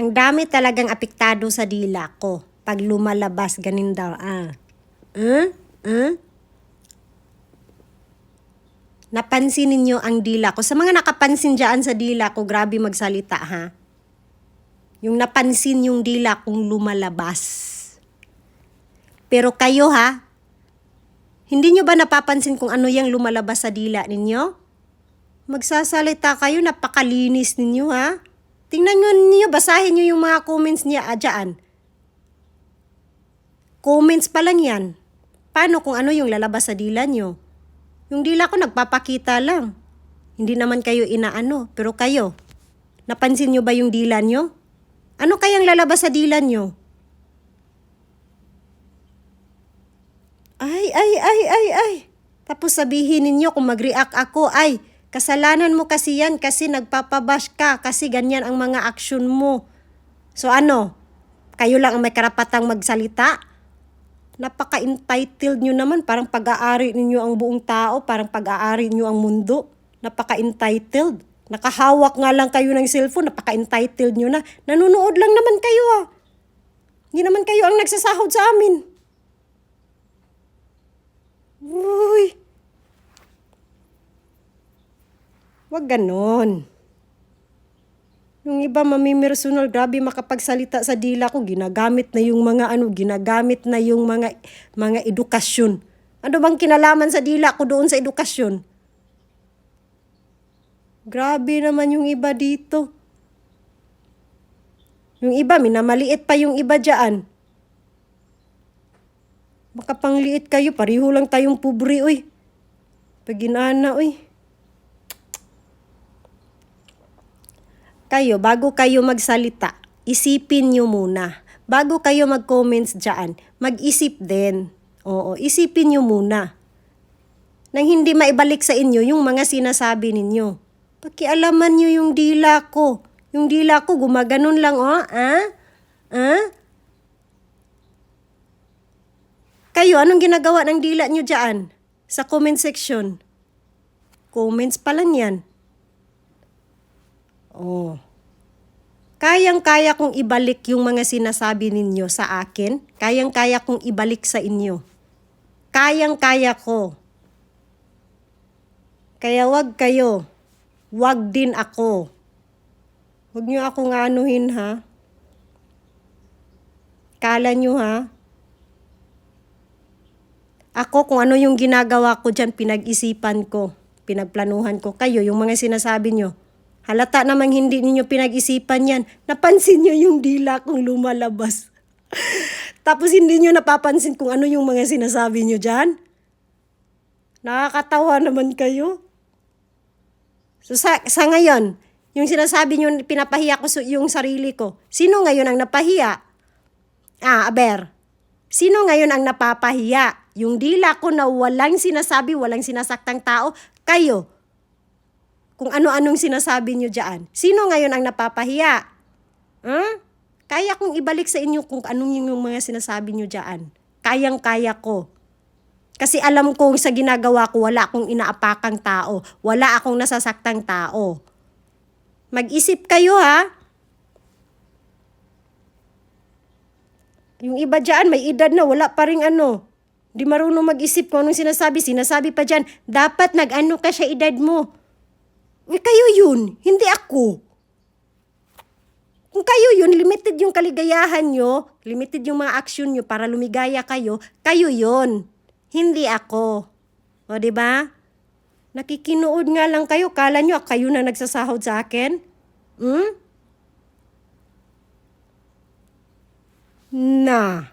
Ang dami talagang apektado sa dila ko. Pag lumalabas, ganin daw. Ah. Huh? Huh? Napansin ninyo ang dila ko. Sa mga nakapansin dyan sa dila ko, grabe magsalita ha. Yung napansin yung dila kong lumalabas. Pero kayo ha, hindi nyo ba napapansin kung ano yung lumalabas sa dila ninyo? Magsasalita kayo, napakalinis ninyo ha. Tingnan nyo ninyo, basahin nyo yung mga comments niya ah. Comments pa lang yan. Paano kung ano yung lalabas sa dila nyo? Yung dila ko nagpapakita lang. Hindi naman kayo inaano, pero kayo, napansin nyo ba yung dila nyo? Ano kayang lalabas sa dila nyo? Ay, ay, ay, ay, ay. Tapos sabihin ninyo kung mag-react ako, ay, kasalanan mo kasi yan kasi nagpapabash ka, kasi ganyan ang mga aksyon mo. So ano, kayo lang ang may karapatang magsalita? Napaka-entitled nyo naman, parang pag-aari ninyo ang buong tao, parang pag-aari nyo ang mundo. Napaka-entitled. Nakahawak nga lang kayo ng cellphone, napaka-entitled nyo na. Nanunood lang naman kayo ah. Hindi naman kayo ang nagsasahod sa amin. Uy. Wag ganon. Yung iba mamimersonal, grabe makapagsalita sa dila ko, ginagamit na yung mga ano, ginagamit na yung mga mga edukasyon. Ano bang kinalaman sa dila ko doon sa edukasyon? Grabe naman yung iba dito. Yung iba, minamaliit pa yung iba dyan. Makapangliit kayo, pariho lang tayong pobre, uy. Paginana, uy. Kayo, bago kayo magsalita, isipin nyo muna. Bago kayo mag-comments dyan, mag-isip din. Oo, isipin nyo muna. Nang hindi maibalik sa inyo yung mga sinasabi ninyo. Pakialaman nyo yung dila ko. Yung dila ko, gumaganon lang, oh. Ah? Ah? Kayo, anong ginagawa ng dila nyo dyan? Sa comment section. Comments pa lang yan. Oh. Kayang-kaya kong ibalik yung mga sinasabi ninyo sa akin. Kayang-kaya kong ibalik sa inyo. Kayang-kaya ko. Kaya wag kayo. Wag din ako. Huwag niyo akong anuhin ha. Kala niyo ha. Ako kung ano yung ginagawa ko dyan, pinag-isipan ko, pinagplanuhan ko. Kayo, yung mga sinasabi nyo, halata namang hindi ninyo pinag-isipan yan. Napansin nyo yung dila kong lumalabas. Tapos hindi nyo napapansin kung ano yung mga sinasabi nyo dyan. Nakakatawa naman kayo. So sa, sa ngayon, yung sinasabi nyo, pinapahiya ko yung sarili ko. Sino ngayon ang napahiya? Ah, Aber. Sino ngayon ang napapahiya? Yung dila ko na walang sinasabi, walang sinasaktang tao, kayo. Kung ano-anong sinasabi nyo dyan. Sino ngayon ang napapahiya? Huh? Kaya kong ibalik sa inyo kung anong yung mga sinasabi nyo dyan. Kayang-kaya ko. Kasi alam kong sa ginagawa ko, wala akong inaapakang tao. Wala akong nasasaktang tao. Mag-isip kayo ha. Yung iba dyan, may edad na, wala pa rin ano. Di marunong mag-isip kung anong sinasabi. Sinasabi pa dyan, dapat nag-ano ka sa edad mo. Kayo yun, hindi ako. Kung kayo yun, limited yung kaligayahan nyo, limited yung mga action nyo para lumigaya kayo, kayo yun. Hindi ako. O, di ba? Nakikinood nga lang kayo. Kala nyo, kayo na nagsasahod sa akin? Hmm? Na.